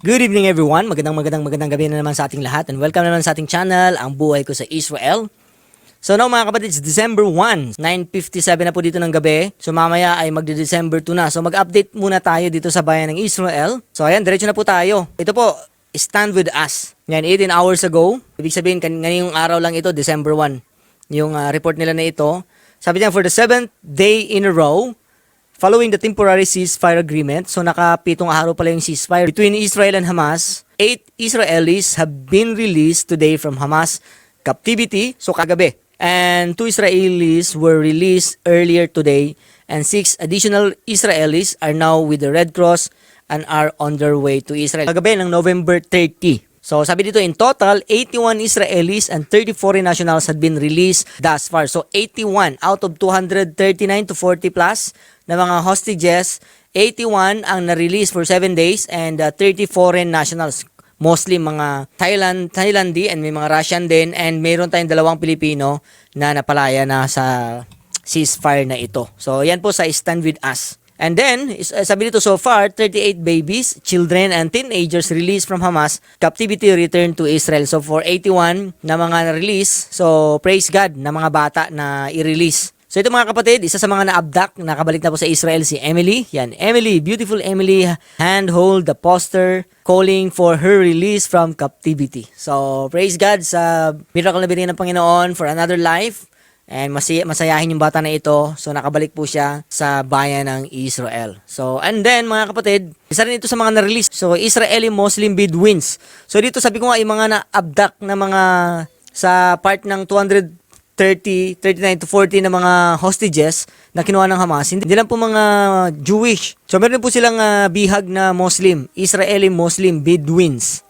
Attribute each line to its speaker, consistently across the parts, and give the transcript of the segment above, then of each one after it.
Speaker 1: Good evening everyone. Magandang magandang magandang gabi na naman sa ating lahat and welcome naman sa ating channel, Ang Buhay Ko sa Israel. So now mga kapatid, it's December 1, 9.57 na po dito ng gabi. So mamaya ay magde-December 2 na. So mag-update muna tayo dito sa bayan ng Israel. So ayan, diretso na po tayo. Ito po, Stand With Us. Yan, 18 hours ago. Ibig sabihin, kan ngayong araw lang ito, December 1. Yung ah, report nila na ito. Sabi niya, for the seventh day in a row, Following the temporary ceasefire agreement, so nakapitong araw pala yung ceasefire between Israel and Hamas, eight Israelis have been released today from Hamas captivity, so kagabi. And two Israelis were released earlier today, and six additional Israelis are now with the Red Cross and are on their way to Israel. Kagabi ng November 30. So sabi dito in total, 81 Israelis and 30 foreign nationals had been released thus far. So 81 out of 239 to 40 plus na mga hostages, 81 ang na-release for 7 days and uh, 30 foreign nationals. Mostly mga Thailand, Thailandee and may mga Russian din and mayroon tayong dalawang Pilipino na napalaya na sa ceasefire na ito. So yan po sa Stand With Us. And then, uh, sabi dito so far, 38 babies, children, and teenagers released from Hamas captivity returned to Israel. So for 81 na mga na-release, so praise God na mga bata na i-release. So ito mga kapatid, isa sa mga na-abduct, nakabalik na po sa Israel si Emily. Yan, Emily, beautiful Emily, handhold the poster calling for her release from captivity. So praise God sa miracle na binigyan ng Panginoon for another life. And masaya, masayahin yung bata na ito. So nakabalik po siya sa bayan ng Israel. So and then mga kapatid, isa rin ito sa mga na-release. So Israeli Muslim Bedouins. So dito sabi ko nga yung mga na-abduct na mga sa part ng 230, 39 to 40 na mga hostages na kinuha ng Hamas. Hindi lang po mga Jewish. So meron po silang ah, bihag na Muslim, Israeli Muslim Bedouins.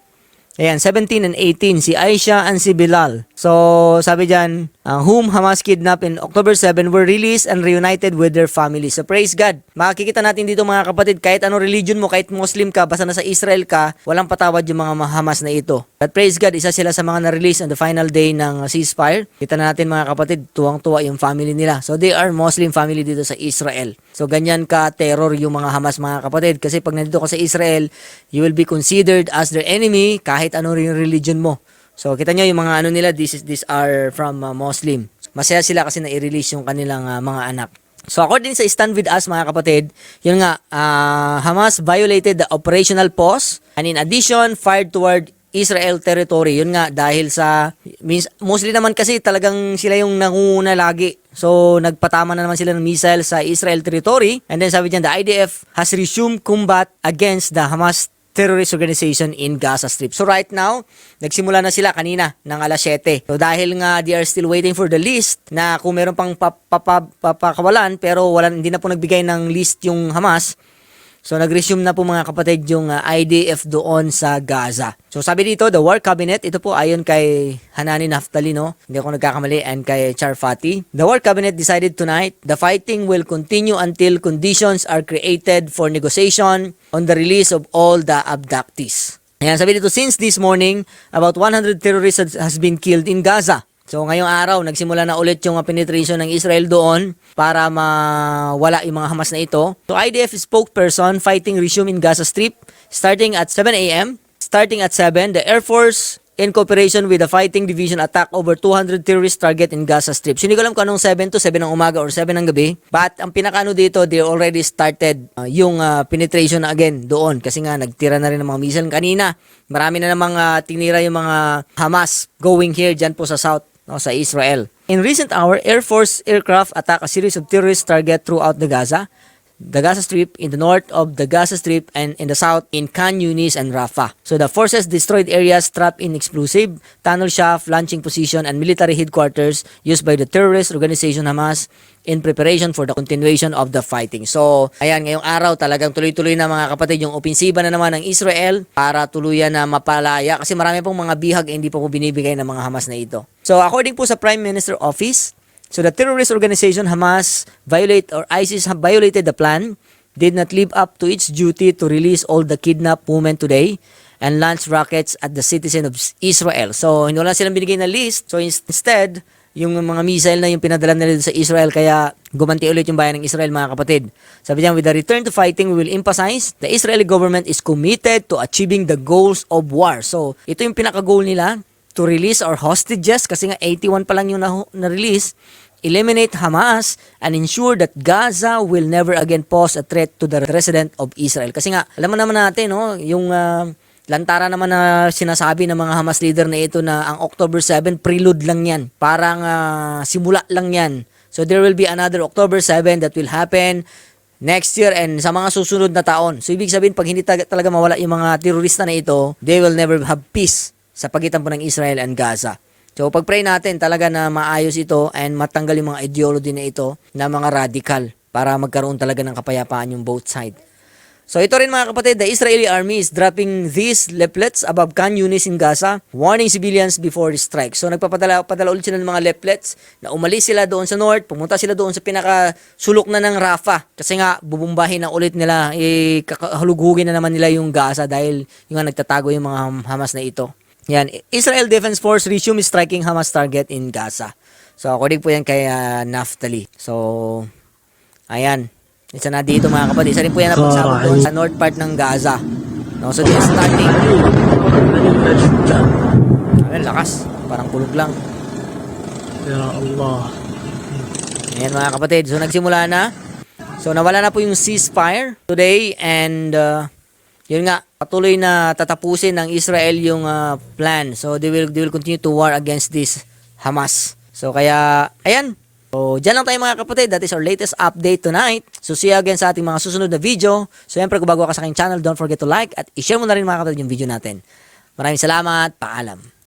Speaker 1: Ayan, 17 and 18, si Aisha and si Bilal. So, sabi dyan, uh, whom Hamas kidnapped in October 7 were released and reunited with their families. So, praise God. Makikita natin dito mga kapatid, kahit anong religion mo, kahit Muslim ka, basta nasa Israel ka, walang patawad yung mga Hamas na ito. But praise God, isa sila sa mga na-release on the final day ng ceasefire. Kita na natin mga kapatid, tuwang-tuwa yung family nila. So, they are Muslim family dito sa Israel. So, ganyan ka terror yung mga Hamas mga kapatid. Kasi pag nandito ka sa Israel, you will be considered as their enemy kahit ano rin yung religion mo. So, kita nyo yung mga ano nila, this is, these are from uh, Muslim. Masaya sila kasi na i-release yung kanilang uh, mga anak. So, according sa Stand With Us, mga kapatid, yun nga, uh, Hamas violated the operational pause and in addition, fired toward Israel territory. Yun nga, dahil sa, means, mostly naman kasi talagang sila yung nangunguna lagi. So, nagpatama na naman sila ng missile sa Israel territory. And then sabi dyan, the IDF has resumed combat against the Hamas terrorist organization in Gaza Strip. So right now, nagsimula na sila kanina ng alas 7. So dahil nga they are still waiting for the list na kung meron pang pap- pap- papakawalan pero wala, hindi na po nagbigay ng list yung Hamas, So nag-resume na po mga kapatid yung uh, IDF doon sa Gaza. So sabi dito, the War Cabinet, ito po ayon kay Hanani Naftali, no? Hindi ako nagkakamali, and kay Charfati. The War Cabinet decided tonight, the fighting will continue until conditions are created for negotiation on the release of all the abductees. Ayan, sabi dito, since this morning, about 100 terrorists has been killed in Gaza. So ngayong araw, nagsimula na ulit yung penetration ng Israel doon para mawala yung mga Hamas na ito. So IDF spokesperson fighting resume in Gaza Strip starting at 7 a.m. Starting at 7, the Air Force in cooperation with the Fighting Division attack over 200 terrorist target in Gaza Strip. So hindi ko alam kung anong 7 to 7 ng umaga or 7 ng gabi. But ang pinakaano dito, they already started uh, yung uh, penetration again doon. Kasi nga nagtira na rin ng mga missile kanina. Marami na namang uh, tinira yung mga Hamas going here dyan po sa south no, sa Israel. In recent hour, Air Force aircraft attack a series of terrorist target throughout the Gaza, the Gaza Strip, in the north of the Gaza Strip, and in the south in Khan Yunis and Rafah. So the forces destroyed areas trapped in explosive, tunnel shaft, launching position, and military headquarters used by the terrorist organization Hamas in preparation for the continuation of the fighting. So, ayan, ngayong araw talagang tuloy-tuloy na mga kapatid yung opensiba na naman ng Israel para tuluyan na mapalaya kasi marami pong mga bihag eh, hindi po po binibigay ng mga Hamas na ito. So, according po sa Prime Minister Office, so the terrorist organization Hamas violate or ISIS have violated the plan, did not live up to its duty to release all the kidnapped women today and launch rockets at the citizen of Israel. So, hindi wala silang binigay na list. So, instead, yung mga missile na yung pinadala nila sa Israel kaya gumanti ulit yung bayan ng Israel mga kapatid. Sabi niya, with the return to fighting, we will emphasize the Israeli government is committed to achieving the goals of war. So, ito yung pinaka-goal nila to release our hostages kasi nga 81 pa lang yung na- na-release eliminate Hamas and ensure that Gaza will never again pose a threat to the resident of Israel. Kasi nga, alam mo naman natin, no, yung ah, lantara naman na sinasabi ng mga Hamas leader na ito na ang October 7, prelude lang yan. Parang ah, simula lang yan. So there will be another October 7 that will happen next year and sa mga susunod na taon. So ibig sabihin, pag hindi talaga mawala yung mga terorista na ito, they will never have peace sa pagitan po ng Israel and Gaza. So pag-pray natin talaga na maayos ito and matanggal yung mga ideology na ito na mga radical para magkaroon talaga ng kapayapaan yung both side. So ito rin mga kapatid, the Israeli army is dropping these leaflets above Khan Yunis in Gaza, warning civilians before the strike. So nagpapadala padala ulit sila ng mga leaflets na umalis sila doon sa north, pumunta sila doon sa pinaka sulok na ng Rafah. Kasi nga bubumbahin na ulit nila, eh, na naman nila yung Gaza dahil yung nga nagtatago yung mga Hamas na ito. Yan, Israel Defense Force resume striking Hamas target in Gaza. So according po yan kay ah, Naftali. So ayan, isa na dito mga kapatid. Isa rin po yan ang pagsabog doon sa north part ng Gaza. No, so this is starting. Ayun, lakas. Parang kulog lang.
Speaker 2: Ya Allah.
Speaker 1: Ayan mga kapatid. So nagsimula na. So nawala na po yung ceasefire today and uh, yun nga patuloy na tatapusin ng Israel yung uh, plan. So they will they will continue to war against this Hamas. So kaya ayan. So dyan lang tayo mga kapatid. That is our latest update tonight. So see you again sa ating mga susunod na video. So siyempre kung bago ka sa aking channel, don't forget to like at i-share mo na rin mga kapatid yung video natin. Maraming salamat. Paalam.